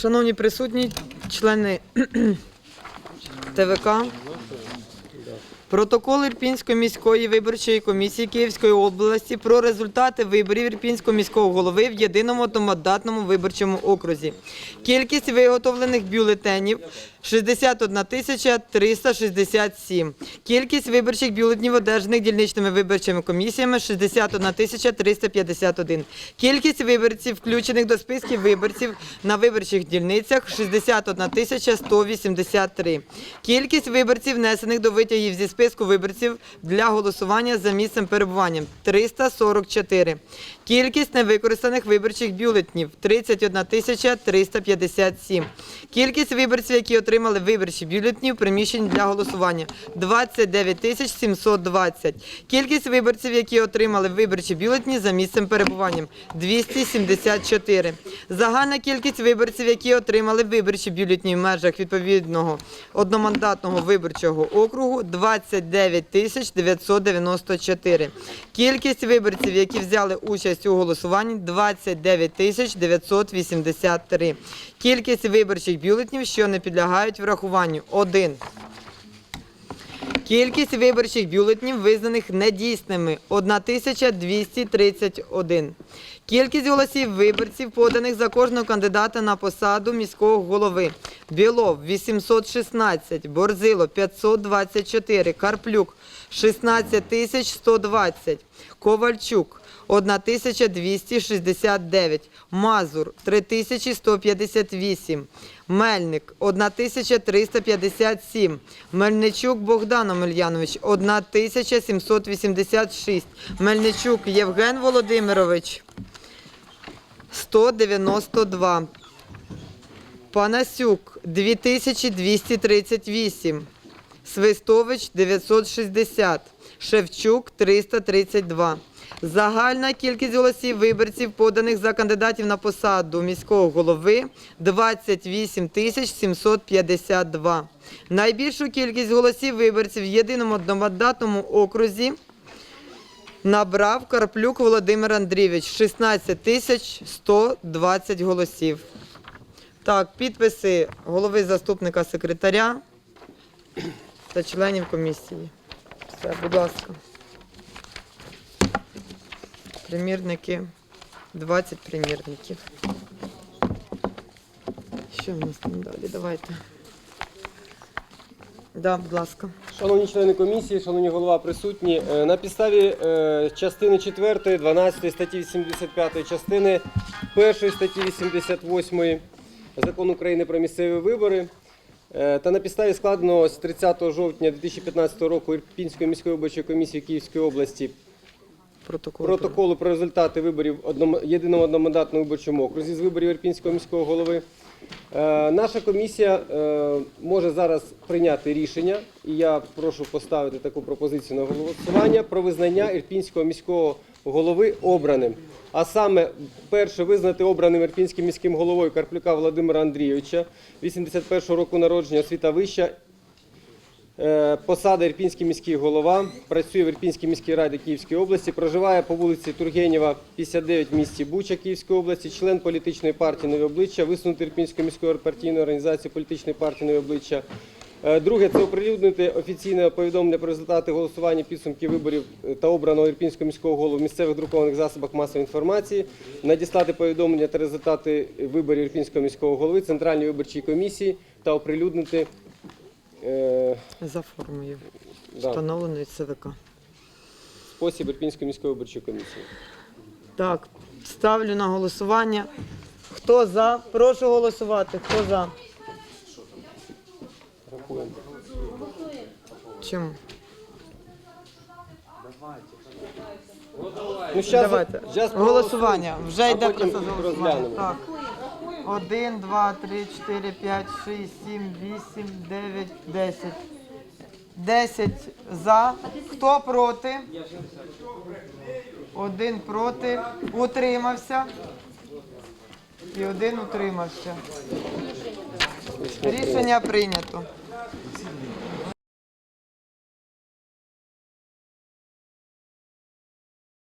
Шановні присутні, члени ТВК, протокол Ірпінської міської виборчої комісії Київської області про результати виборів Ірпінського міського голови в єдиному одномандатному виборчому окрузі. Кількість виготовлених бюлетенів 61 тисяча 367. Кількість виборчих бюлетнів, одержаних дільничними виборчими комісіями 61 тисяча 351. Кількість виборців, включених до списків виборців на виборчих дільницях 61 тисяча 183. Кількість виборців, внесених до витягів зі списку виборців для голосування за місцем перебування 344. Кількість невикористаних виборчих бюлетнів 31 тисяча 357. Кількість виборців, які отримали виборчі бюлетні в приміщенні для голосування 29 тисяч 720. Кількість виборців, які отримали виборчі бюлетні за місцем перебування 274. Загальна кількість виборців, які отримали виборчі бюлетні в межах відповідного одномандатного виборчого округу 29 тисяч 994. Кількість виборців, які взяли участь у голосуванні 29 тисяч 983. Кількість виборчих бюлетнів, що не підлягають врахуванню 1. Кількість виборчих бюлетнів, визнаних недійсними 1231. Кількість голосів виборців, поданих за кожного кандидата на посаду міського голови. Білов 816, Борзило 524, Карплюк 16 120, Ковальчук 1269, Мазур 3158, Мельник 1357, Мельничук Богдан Омельянович 1786, Мельничук Євген Володимирович 192, Панасюк 2238, Свистович 960, Шевчук 332. Загальна кількість голосів виборців, поданих за кандидатів на посаду міського голови 28 тисяч 752. Найбільшу кількість голосів виборців в єдиному одномандатному окрузі набрав Карплюк Володимир Андрійович 16 тисяч 120 голосів. Так, підписи голови заступника секретаря та членів комісії. Все, будь ласка. Примірники. 20 примірників. Що в нас там далі? Давайте. Да, будь ласка. Шановні члени комісії, шановні голова присутні, е, на підставі е, частини 4, 12 статті 85 частини 1 статті 88 Закону України про місцеві вибори е, та на підставі складеного з 30 жовтня 2015 року Ірпінської міської виборчої комісії Київської області Протокол. протоколу про результати виборів одном- єдиному одномандатному виборчому окрузі з виборів Ірпінського міського голови. Е, Наша комісія е, може зараз прийняти рішення, і я прошу поставити таку пропозицію на голосування про визнання Ірпінського міського голови обраним. А саме, перше, визнати обраним Ірпінським міським головою Карплюка Володимира Андрійовича, 81-го року народження, освіта вища, Е, Посада Ірпінський міський голова, працює в Ірпінській міській раді Київської області, проживає по вулиці Тургенєва, 59 в місті Буча Київської області, член політичної партії «Нове обличчя», висунутий Ірпінської міської партійної організації політичної партії «Нове обличчя. Е, Друге це оприлюднити офіційне повідомлення про результати голосування підсумків виборів е, та обраного Ірпінського міського голову в місцевих друкованих засобах масової інформації, надіслати повідомлення та результати виборів Ірпінського міського голови Центральній виборчій комісії та оприлюднити е, За формою, да, встановленої ЦВК. спосіб Ірпінської міської виборчої комісії. Так, ставлю на голосування. Хто за? Прошу голосувати. Хто за? Рахуємо. Чому? Ну, щас, Давайте. щас Голосування. Вже йде потім процес голосування. розглянемо. Так. Один, два, три, чотири, п'ять, шість, сім, вісім, дев'ять, десять. Десять за. Хто проти? Один проти. Утримався. І один утримався. Рішення прийнято.